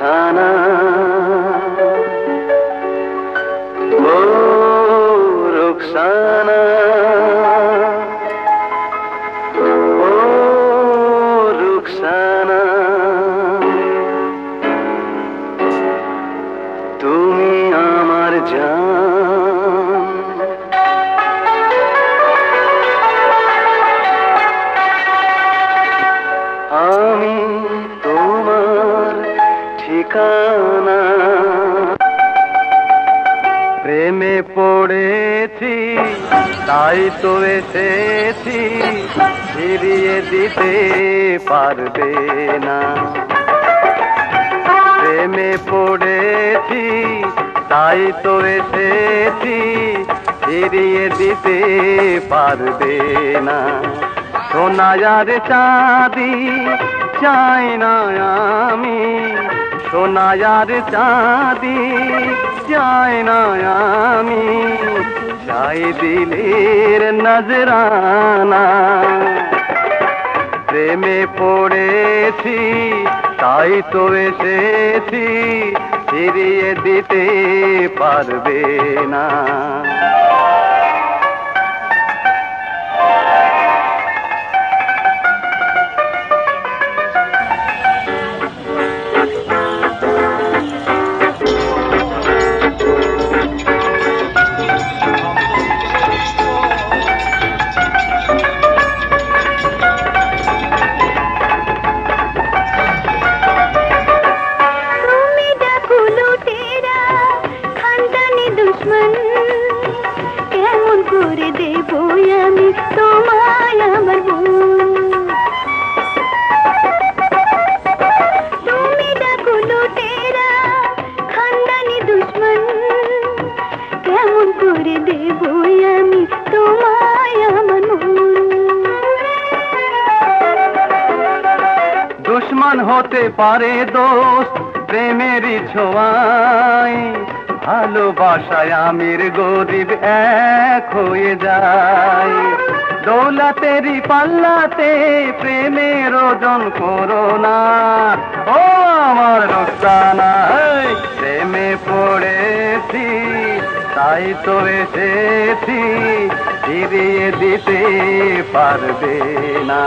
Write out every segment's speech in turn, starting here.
अफसाना वो रुखसाना ঠিকানা। প্রেমে পড়েছি, তাই তো এসেছি, ফিরিয়ে দিতে পারবে না। প্রেমে পড়েছি, তাই তো এসেছি, ফিরিয়ে দিতে পারবে না। সোনায়ার চাঁদি, চাই না আমি সোনায়ার চাঁদি চাই না আমি। চাই দিলের নজরানা। প্রেমে পড়েছি, তাই তো এসেছি, ফিরিয়ে দিতে পারবে না। দেব আমি, তোমায় আমার তুমি ডাকুলো তেরা খানদানি দুশ্মন। কেমন করে দেব আমি, তোমায় হতে পারে দোস্ত প্রেমেরই ছোঁয়াই ভালোবাসায় আমির গরিব এক হয়ে যায় দৌলতেরই পাল্লাতে প্রেমের ওজন করো না। ও আমার রোস্তানা এই, প্রেমে পড়েছি তাই তো এসেছি ফিরিয়ে দিতে পারবে না।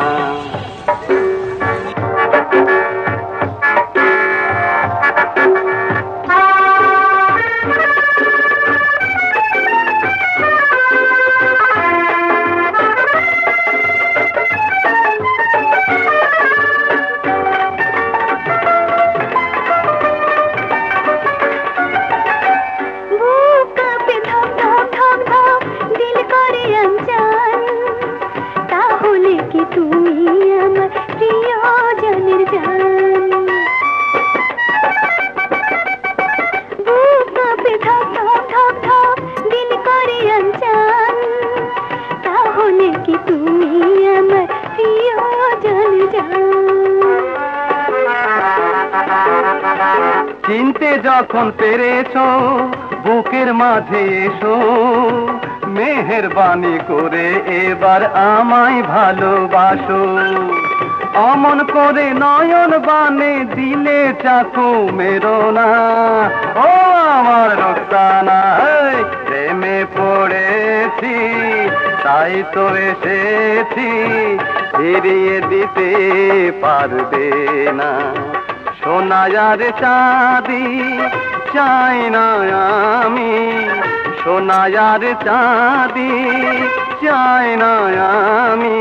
চিনতে যখন পেরেছ বুকের মাঝে এসো মেহেরবানি করে এবার আমায় ভালোবাসো। অমন করে নয়ন বানে দিলে চাকু মেরো না। ও আমার রোস্তানা এই, প্রেমে পড়েছি তাই তো এসেছি ফিরিয়ে দিতে পারবে না। সোনায়ার চাঁদি, চাই না আমি। সোনায়ার চাঁদি, চাই না আমি।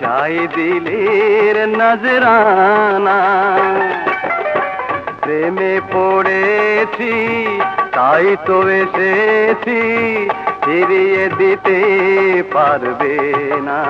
চাই দিলের নজরানা। প্রেমে পড়েছি, তাই তো এসেছি, ফিরিয়ে দিতে পারবে না।